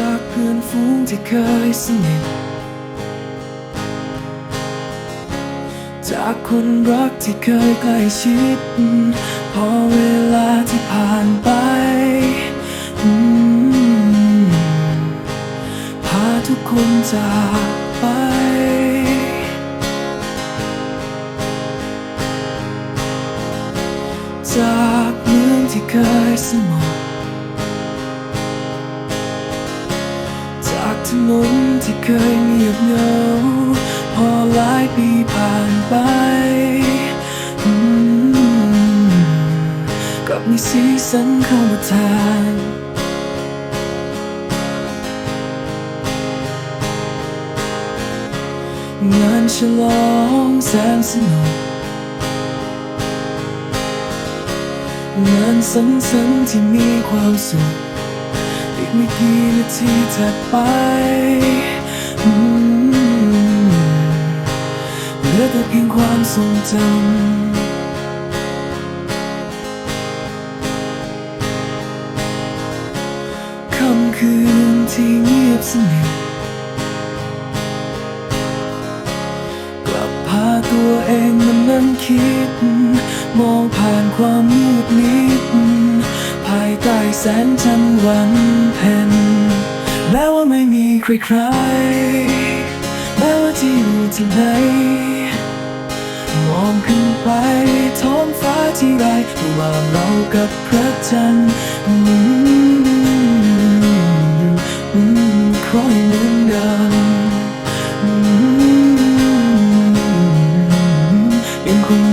จากเพื่อนฝูงที่เคยสนิท จากคนรักที่เคยใกล้ชิด พอเวลาที่ผ่านไป พาทุกคนจากไปจากเมืองที่เคยสงบ นนที่เคยเงียบเหงา พอหลายปีผ่านไปกับมีสีสันเข้ามาแทนงานฉลองแสนสนุกงานสังสรรค์ที่มีความสุข อีกไม่กี่นาทีถัดไปเหลือแต่เพียงความทรงจำคำคืนที่เงียบสนิทกลับพาตัวเองมานั่งคิด มองผ่านความมืดมิด ใต้แสงจันทร์วันเพ็ญแม้ว่าไม่มีใครใครแม้ว่าจะอยู่ที่ไหนมองขึ้นไปท้องฟ้าที่ไรระหว่างเรากับพระจันทร์อืมอืมคอยเหมือนเดิมอืมยังคง